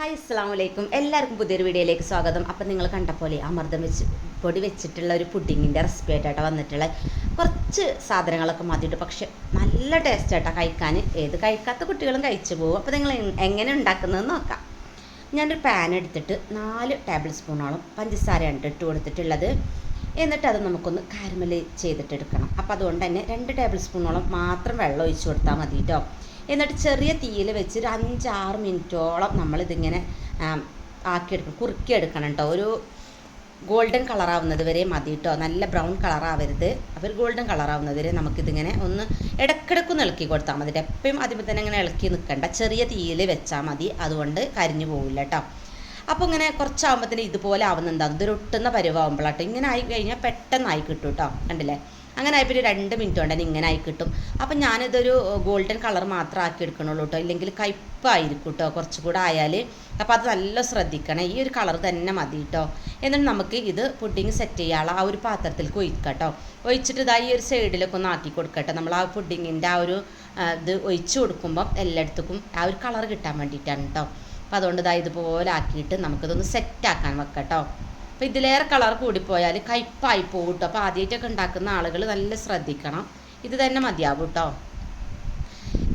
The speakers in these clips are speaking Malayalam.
ഹായ് അസ്സാം വലൈക്കും എല്ലാവർക്കും പുതിയൊരു വീഡിയോയിലേക്ക് സ്വാഗതം. അപ്പം നിങ്ങൾ കണ്ട പോലെ അമൃതം വെച്ച് പൊടി വെച്ചിട്ടുള്ള ഒരു പുഡിങ്ങിന്റെ റെസിപ്പി ആയിട്ടാണ് വന്നിട്ടുള്ളത്. കുറച്ച് സാധനങ്ങളൊക്കെ മതിയിട്ട് പക്ഷെ നല്ല ടേസ്റ്റ് ആയിട്ടാണ് കഴിക്കാൻ. ഏത് കഴിക്കാത്ത കുട്ടികളും കഴിച്ചു പോകും. അപ്പോൾ നിങ്ങൾ എങ്ങനെ ഉണ്ടാക്കുന്നതെന്ന് നോക്കാം. ഞാനൊരു പാൻ എടുത്തിട്ട് നാല് ടേബിൾ സ്പൂണോളം പഞ്ചസാരയാണ് ഇട്ട് കൊടുത്തിട്ടുള്ളത്. എന്നിട്ട് അത് നമുക്കൊന്ന് കാരമൽ ചെയ്തിട്ടെടുക്കണം. അപ്പോൾ അതുകൊണ്ട് തന്നെ രണ്ട് ടേബിൾ സ്പൂണോളം മാത്രം വെള്ളം ഒഴിച്ചു കൊടുത്താൽ മതി കേട്ടോ എന്നിട്ട് ചെറിയ തീയിൽ വെച്ച് ഒരു അഞ്ചാറ് മിനിറ്റോളം നമ്മളിതിങ്ങനെ ആക്കിയെടുക്കണം. കുറുക്കിയെടുക്കണം കേട്ടോ ഒരു ഗോൾഡൻ കളറാവുന്നത് വരെ മതി കേട്ടോ നല്ല ബ്രൗൺ കളറാവരുത്. അപ്പോൾ ഒരു ഗോൾഡൻ കളറാവുന്നത് വരെ നമുക്കിതിങ്ങനെ ഒന്ന് ഇടക്കിടക്കൊന്ന് ഇളക്കി കൊടുത്താൽ മതി. എപ്പോഴും ആദ്യമേ തന്നെ ഇങ്ങനെ ഇളക്കി നിൽക്കണ്ട ചെറിയ തീയിൽ വെച്ചാൽ മതി. അതുകൊണ്ട് കരിഞ്ഞു പോവില്ല കേട്ടോ അപ്പോൾ ഇങ്ങനെ കുറച്ചാകുമ്പോഴത്തേന് ഇതുപോലെ ആവുന്നുണ്ടാവും ഇതൊരു ഒട്ടുന്ന പരുവാകുമ്പോഴാട്ടോ ഇങ്ങനെ ആയി കഴിഞ്ഞാൽ പെട്ടെന്നായി കിട്ടും കേട്ടോ കണ്ടില്ലേ? അങ്ങനെ ആയപ്പോൾ ഒരു രണ്ട് മിനിറ്റ് കൊണ്ട് ഇങ്ങനെ ആയി കിട്ടും. അപ്പം ഞാനിതൊരു ഗോൾഡൻ കളർ മാത്രം ആക്കി എടുക്കണുള്ളൂ കേട്ടോ ഇല്ലെങ്കിൽ കയ്പ്പായിരിക്കും കേട്ടോ കുറച്ചുകൂടെ ആയാൽ അപ്പോൾ അത് നല്ല ശ്രദ്ധിക്കണം. ഈ ഒരു കളർ തന്നെ മതി കേട്ടോ എന്നിട്ട് നമുക്ക് ഇത് പുഡിങ് സെറ്റ് ചെയ്യാനുള്ള ആ ഒരു പാത്രത്തിലേക്ക് ഒഴിക്കുക കേട്ടോ ഒഴിച്ചിട്ട് ഇതാ ഈ ഒരു സൈഡിലൊക്കെ ഒന്ന് ആക്കി കൊടുക്കട്ടെ നമ്മൾ ആ പുഡിങ്ങിന്റെ ആ ഒരു ഇത് ഒഴിച്ചു കൊടുക്കുമ്പം എല്ലായിടത്തേക്കും ആ ഒരു കളർ കിട്ടാൻ വേണ്ടിയിട്ടാണ് കേട്ടോ അപ്പോൾ അതുകൊണ്ട് ഇതാ ഇതുപോലെ ആക്കിയിട്ട് നമുക്കിതൊന്ന് സെറ്റാക്കാൻ വെക്കാം കേട്ടോ അപ്പോൾ ഇതിലേറെ കളർ കൂടിപ്പോയാൽ കയ്പ്പായി പോകും കേട്ടോ അപ്പോൾ ആദ്യമായിട്ടൊക്കെ ഉണ്ടാക്കുന്ന ആളുകൾ നല്ല ശ്രദ്ധിക്കണം. ഇത് തന്നെ മതിയാവും കേട്ടോ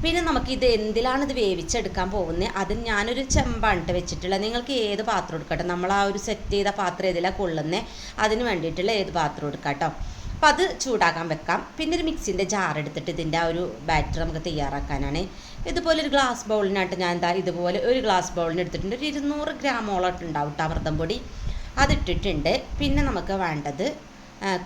പിന്നെ നമുക്ക് ഇത് എന്തിലാണ് ഇത് വേവിച്ചെടുക്കാൻ പോകുന്നത് അതിന് ഞാനൊരു ചെമ്പാണ് ട്ടോ വെച്ചിട്ടുള്ളത്. നിങ്ങൾക്ക് ഏത് പാത്രം എടുക്കട്ടെ നമ്മൾ ആ ഒരു സെറ്റ് ചെയ്ത പാത്രം ഏതിലാണ് കൊള്ളുന്നത് അതിന് വേണ്ടിയിട്ടുള്ള ഏത് പാത്രം എടുക്കാം കേട്ടോ അപ്പോൾ അത് ചൂടാക്കാൻ വെക്കാം. പിന്നെ ഒരു മിക്സിന്റെ ജാർ എടുത്തിട്ട് ഇതിന്റെ ആ ഒരു ബാറ്റർ നമുക്ക് തയ്യാറാക്കാനാണ്. ഇതുപോലെ ഒരു ഗ്ലാസ് ബൗളിനായിട്ട് ഞാൻ എന്താ ഇതുപോലെ ഒരു ഗ്ലാസ് ബൗളിന് എടുത്തിട്ടുണ്ട്. ഒരു ഇരുന്നൂറ് ഗ്രാമോളം ഉണ്ടാവും കേട്ടോ അമൃതം പൊടി. അതിട്ടിട്ടുണ്ട്. പിന്നെ നമുക്ക് വേണ്ടത്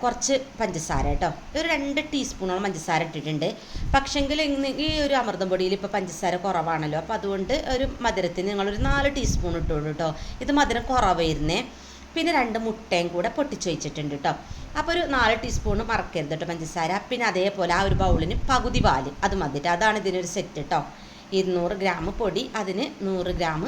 കുറച്ച് പഞ്ചസാര കേട്ടോ. ഒരു രണ്ട് ടീസ്പൂണോളം പഞ്ചസാര ഇട്ടിട്ടുണ്ട്. പക്ഷെങ്കിൽ ഈ ഒരു അമൃതം പൊടിയിൽ ഇപ്പോൾ പഞ്ചസാര കുറവാണല്ലോ. അപ്പോൾ അതുകൊണ്ട് ഒരു മധുരത്തിന് നിങ്ങളൊരു നാല് ടീസ്പൂൺ ഇട്ടോളൂ കേട്ടോ. ഇത് മധുരം കുറവായിരുന്നേ. പിന്നെ രണ്ട് മുട്ടയും കൂടെ പൊട്ടിച്ച് വെച്ചിട്ടുണ്ട് കേട്ടോ. അപ്പോൾ ഒരു നാല് ടീസ്പൂൺ മറക്കരുത് കേട്ടോ പഞ്ചസാര. പിന്നെ അതേപോലെ ആ ഒരു ബൗളിന് പകുതി പാൽ. അത് മതിട്ട് അതാണ് ഇതിനൊരു സെറ്റ് കേട്ടോ. ഇരുന്നൂറ് ഗ്രാം പൊടി. അതിന് നൂറ് ഗ്രാം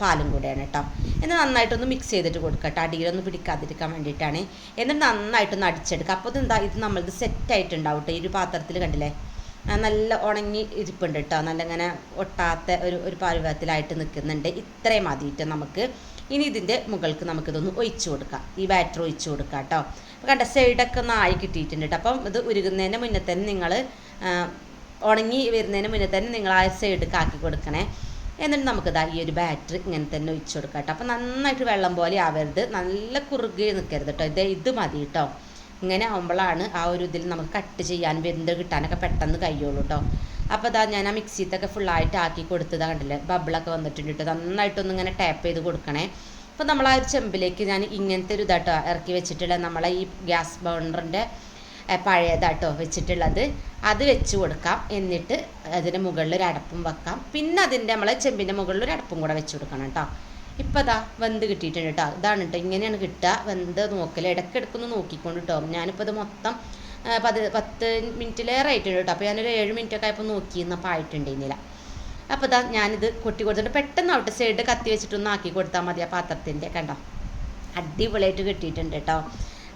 പാലും കൂടെയാണ് കേട്ടോ. എന്നിട്ട് നന്നായിട്ടൊന്ന് മിക്സ് ചെയ്തിട്ട് കൊടുക്കുക കേട്ടോ. അടിയിലൊന്ന് പിടിക്കാതിരിക്കാൻ വേണ്ടിയിട്ടാണ്. എന്നിട്ട് നന്നായിട്ടൊന്ന് അടിച്ചെടുക്കുക. അപ്പോൾ എന്താ ഇത് നമ്മളിത് സെറ്റായിട്ടുണ്ടാവും കേട്ടോ. ഈ ഒരു പാത്രത്തിൽ കണ്ടില്ലേ? നല്ല ഉണങ്ങി ഇരിപ്പുണ്ട് കേട്ടോ. നല്ല ഇങ്ങനെ ഒട്ടാത്ത ഒരു ഒരു പരുവത്തിലായിട്ട് നിൽക്കുന്നുണ്ട്. ഇത്രയും മതിയിട്ട് നമുക്ക്. ഇനി ഇതിന്റെ മുകൾക്ക് നമുക്കിതൊന്ന് ഒഴിച്ചു കൊടുക്കാം. ഈ ബാറ്റർ ഒഴിച്ചു കൊടുക്കാം കേട്ടോ. അപ്പോൾ കണ്ട സൈഡൊക്കെ ഒന്ന് ആയി കിട്ടിയിട്ടുണ്ട് കേട്ടോ. അപ്പം ഇത് ഉരുകുന്നതിന് മുന്നേ തന്നെ നിങ്ങൾ ഉണങ്ങി വരുന്നതിന് മുന്നേ തന്നെ നിങ്ങൾ ആ സൈഡ് കാക്കി കൊടുക്കണേ. എന്നിട്ട് നമുക്കിതാ ഈ ഒരു ബാറ്ററി ഇങ്ങനെ തന്നെ ഒഴിച്ചു കൊടുക്കാം കേട്ടോ. അപ്പോൾ നന്നായിട്ട് വെള്ളം പോലെ ആവരുത്. നല്ല കുറുകി നിൽക്കരുത് കേട്ടോ. ഇത് ഇത് മതി കേട്ടോ. ഇങ്ങനെ ആകുമ്പോഴാണ് ആ ഒരു ഇതിൽ നമുക്ക് കട്ട് ചെയ്യാൻ വെന്ത് കിട്ടാനൊക്കെ പെട്ടെന്ന് കഴിയുള്ളൂ കേട്ടോ. അപ്പോൾ ഇതാ ഞാൻ ആ മിക്സിത്തൊക്കെ ഫുള്ളായിട്ട് ആക്കി കൊടുത്തതാ കണ്ടില്ലേ? ബബിളൊക്കെ വന്നിട്ടുണ്ട് കേട്ടോ. നന്നായിട്ടൊന്ന് ഇങ്ങനെ ടാപ്പ് ചെയ്ത് കൊടുക്കണേ. അപ്പോൾ നമ്മൾ ആ ഒരു ചെമ്പിലേക്ക് ഞാൻ ഇങ്ങനത്തെ ഒരു ഇതാട്ടോ ഇറക്കി വെച്ചിട്ടുള്ള നമ്മളെ ഈ ഗ്യാസ് ബൗണ്ടറിന്റെ പഴയതാട്ടോ വെച്ചിട്ടുള്ളത്. അത് വെച്ച് കൊടുക്കാം. എന്നിട്ട് അതിന്റെ മുകളിൽ ഒരു അടപ്പും വെക്കാം. പിന്നെ അതിന്റെ നമ്മളെ ചെമ്പിന്റെ മുകളിൽ ഒരു അടപ്പും കൂടെ വെച്ച് കൊടുക്കണം കേട്ടോ. ഇപ്പം അതാ വെന്ത് കിട്ടിയിട്ടുണ്ട് കേട്ടോ. ഇതാണ് കേട്ടോ. ഇങ്ങനെയാണ് കിട്ടുക. വെന്ത് നോക്കൽ ഇടയ്ക്കിടയ്ക്കൊന്ന് നോക്കിക്കൊണ്ട് കേട്ടോ. ഞാനിപ്പോൾ ഇത് മൊത്തം പത് പത്ത് മിനിറ്റിലേറെ ആയിട്ടുണ്ട് കേട്ടോ. അപ്പോൾ ഞാനൊരു ഏഴ് മിനിറ്റൊക്കെ ആയപ്പോൾ നോക്കിയിരുന്നപ്പോൾ ആയിട്ടുണ്ടായിരുന്നില്ല. അപ്പോൾ ഇതാ ഞാനിത് കൊട്ടി കൊടുത്തിട്ട് പെട്ടെന്ന് ഔട്ട് സൈഡ് കത്തി വെച്ചിട്ടൊന്ന് ആക്കി കൊടുത്താൽ മതി ആ പാത്രത്തിന്റെ കണ്ടോ? അടിപൊളിയായിട്ട് കിട്ടിയിട്ടുണ്ട് കേട്ടോ.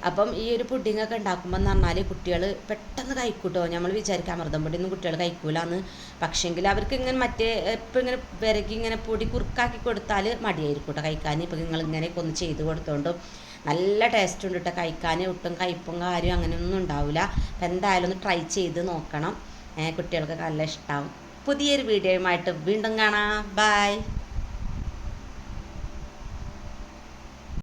അപ്പം ഈ ഒരു പുഡിങ്ങൊക്കെ ഉണ്ടാക്കുമ്പോൾ എന്ന് പറഞ്ഞാൽ കുട്ടികൾ പെട്ടെന്ന് കഴിക്കൂട്ടോ. നമ്മൾ വിചാരിക്കുക അമൃതം പൊടിയൊന്നും കുട്ടികൾ കഴിക്കൂലെന്ന്. പക്ഷേങ്കിൽ അവർക്ക് ഇങ്ങനെ മറ്റേ ഇപ്പം ഇങ്ങനെ വിരകി ഇങ്ങനെ പൊടി കുറുക്കാക്കി കൊടുത്താൽ മടിയായിരിക്കും കേട്ടോ കഴിക്കാൻ ഇപ്പം നിങ്ങൾ ഇങ്ങനെയൊക്കെ ഒന്ന് ചെയ്ത് കൊടുത്തോണ്ടും നല്ല ടേസ്റ്റ് ഉണ്ട് കേട്ടോ കഴിക്കാൻ ഒട്ടും കയ്പും കാര്യം അങ്ങനെയൊന്നും ഉണ്ടാവില്ല അപ്പം എന്തായാലും ഒന്ന് ട്രൈ ചെയ്ത് നോക്കണം. കുട്ടികൾക്ക് നല്ല ഇഷ്ടമാവും പുതിയൊരു വീഡിയോയുമായിട്ട് വീണ്ടും കാണാം. ബൈ